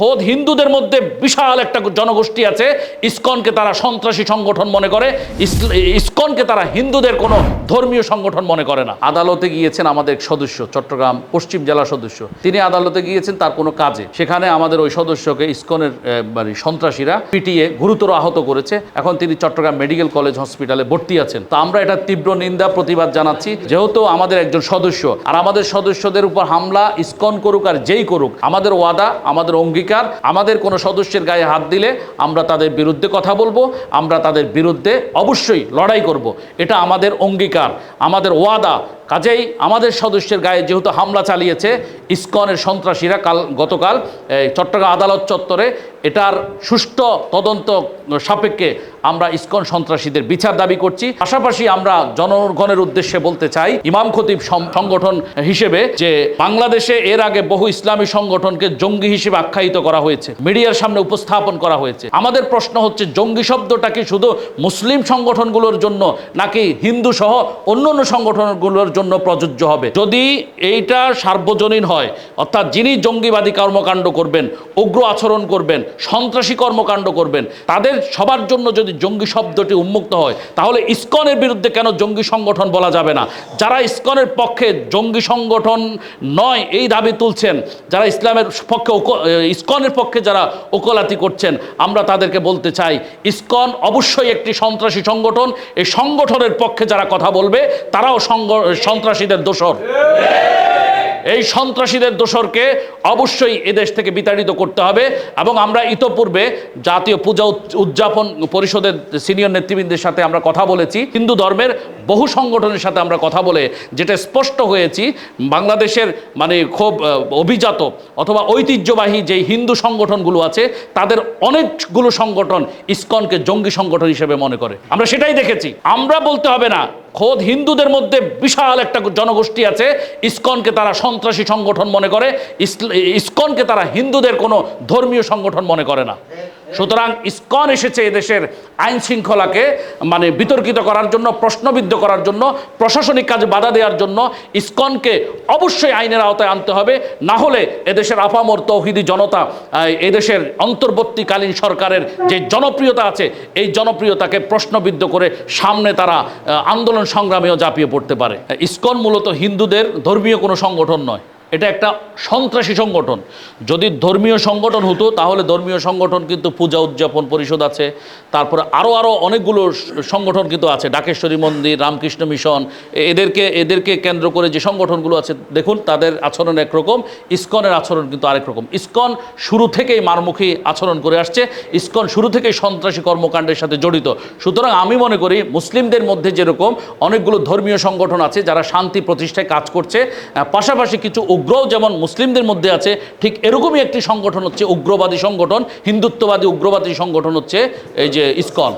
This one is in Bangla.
খোদ হিন্দুদের মধ্যে বিশাল একটা জনগোষ্ঠী আছে। ইসকনকে তারা সন্ত্রাসী সংগঠন মনে করে। ইসকনকে তারা হিন্দুদের কোনো ধর্মীয় সংগঠন মনে করে না। আদালতে গিয়েছেন আমাদের সদস্য, চট্টগ্রাম পশ্চিম জেলা সদস্য। তিনি আদালতে গিয়েছেন, তার কোনো কাজে। সেখানে আমাদের ওই সদস্যকে ইসকনের মানে সন্ত্রাসীরা পিটিয়ে গুরুতর আহত করেছে। এখন তিনি চট্টগ্রাম মেডিকেল কলেজ হসপিটালে ভর্তি আছেন। তো আমরা এটা তীব্র নিন্দা, প্রতিবাদ জানাচ্ছি। যেহেতু আমাদের একজন সদস্য, আর আমাদের সদস্যদের উপর হামলা ইসকন করুক আর যেই করুক, আমাদের ওয়াদা, আমাদের অঙ্গীকার আমাদের কোনো সদস্যের গায়ে হাত দিলে আমরা তাদের বিরুদ্ধে কথা বলব, আমরা তাদের বিরুদ্ধে অবশ্যই লড়াই করব। এটা আমাদের অঙ্গীকার, আমাদের ওয়াদা কাজেই আমাদের সদস্যের গায়ে যেহেতু হামলা চালিয়েছে, ইস্কনের সন্ত্রাসীরা কাল, গতকাল চট্টগ্রাম আদালত চত্বরে এটার সুষ্ঠু তদন্ত সাপেক্ষে আমরা ইস্কন সন্ত্রাসীদের বিচার দাবি করছি। পাশাপাশি আমরা জনগণের উদ্দেশ্যে বলতে চাই, ইমাম খতিব সংগঠন হিসেবে যে বাংলাদেশে এর আগে বহু ইসলামী সংগঠনকে জঙ্গি হিসেবে আখ্যায়িত করা হয়েছে, মিডিয়ার সামনে উপস্থাপন করা হয়েছে। আমাদের প্রশ্ন হচ্ছে, জঙ্গি শব্দটা কি শুধু মুসলিম সংগঠনগুলোর জন্য নাকি হিন্দু সহ অন্য অন্য সংগঠনগুলোর জন্য প্রযোজ্য হবে। যদি এইটা সার্বজনীন হয়, অর্থাৎ যিনি জঙ্গিবাদী কর্মকাণ্ড করবেন, উগ্র আচরণ করবেন, সন্ত্রাসী কর্মকাণ্ড করবেন, তাদের সবার জন্য যদি জঙ্গি শব্দটি উন্মুক্ত হয়, তাহলে ইস্কনের বিরুদ্ধে কেন জঙ্গি সংগঠন বলা যাবে না? যারা ইস্কনের পক্ষে জঙ্গি সংগঠন নয়, এই দাবি তুলছেন, যারা ইসলামের পক্ষে ইসকনের পক্ষে যারা ওকলাতি করছেন, আমরা তাদেরকে বলতে চাই, ইসকন অবশ্যই একটি সন্ত্রাসী সংগঠন, এই সংগঠনের পক্ষে যারা কথা বলবে, তারাও সন্ত্রাসীদের দোষর। এই সন্ত্রাসীদের দোসরকে অবশ্যই এদেশ থেকে বিতাড়িত করতে হবে এবং আমরা ইতোপূর্বে জাতীয় পূজা উদযাপন পরিষদের সিনিয়র নেতৃবৃন্দের সাথে আমরা কথা বলেছি। হিন্দু ধর্মের বহু সংগঠনের সাথে আমরা কথা বলে যেটা স্পষ্ট হয়েছি, বাংলাদেশের মানে খুব অভিজাত অথবা ঐতিহ্যবাহী যে হিন্দু সংগঠনগুলো আছে, তাদের অনেকগুলো সংগঠন ইসকনকে জঙ্গি সংগঠন হিসেবে মনে করে। আমরা সেটাই দেখেছি। আমরা বলতে হবে না, খোদ হিন্দুদের মধ্যে বিশাল একটা জনগোষ্ঠী আছে, ইসকনকে তারা সন্ত্রাসী সংগঠন মনে করে ইস্কনকে তারা হিন্দুদের কোনো ধর্মীয় সংগঠন মনে করে না। সুতরাং ইস্কন এসেছে এদেশের আইন শৃঙ্খলাকে মানে বিতর্কিত করার জন্য, প্রশ্নবিদ্ধ করার জন্য, প্রশাসনিক কাজে বাধা দেওয়ার জন্য ইসকনকে অবশ্যই আইনের আওতায় আনতে হবে। না হলে এদেশের আপামর তৌহিদি জনতা এদেশের অন্তর্বর্তীকালীন সরকারের যে জনপ্রিয়তা আছে, এই জনপ্রিয়তাকে প্রশ্নবিদ্ধ করে সামনে তারা আন্দোলন সংগ্রামেও ঝাঁপিয়ে পড়তে পারে। ইস্কন মূলত হিন্দুদের ধর্মীয় কোনো সংগঠন নয়। এটা একটা সন্ত্রাসী সংগঠন। যদি ধর্মীয় সংগঠন হতো, তাহলে ধর্মীয় সংগঠন কিন্তু পূজা, উদযাপন পরিষদ আছে। তারপরে আরও আরও অনেকগুলো সংগঠন কিন্তু আছে। ডাকেশ্বরী মন্দির, রামকৃষ্ণ মিশন এদেরকে এদেরকে কেন্দ্র করে যে সংগঠনগুলো আছে, দেখুন, তাদের আচরণ একরকম, ইস্কনের আচরণ কিন্তু আরেক রকম। ইসকন শুরু থেকেই মারমুখী আচরণ করে আসছে। ইস্কন শুরু থেকেই সন্ত্রাসী কর্মকাণ্ডের সাথে জড়িত। সুতরাং আমি মনে করি, মুসলিমদের মধ্যে যেরকম অনেকগুলো ধর্মীয় সংগঠন আছে, যারা শান্তি প্রতিষ্ঠায় কাজ করছে পাশাপাশি কিছু উগ্রও যেমন মুসলিমদের মধ্যে আছে, ঠিক এরকমই একটি সংগঠন হচ্ছে উগ্রবাদী সংগঠন, হিন্দুত্ববাদী উগ্রবাদী সংগঠন হচ্ছে এই যে ইসকন।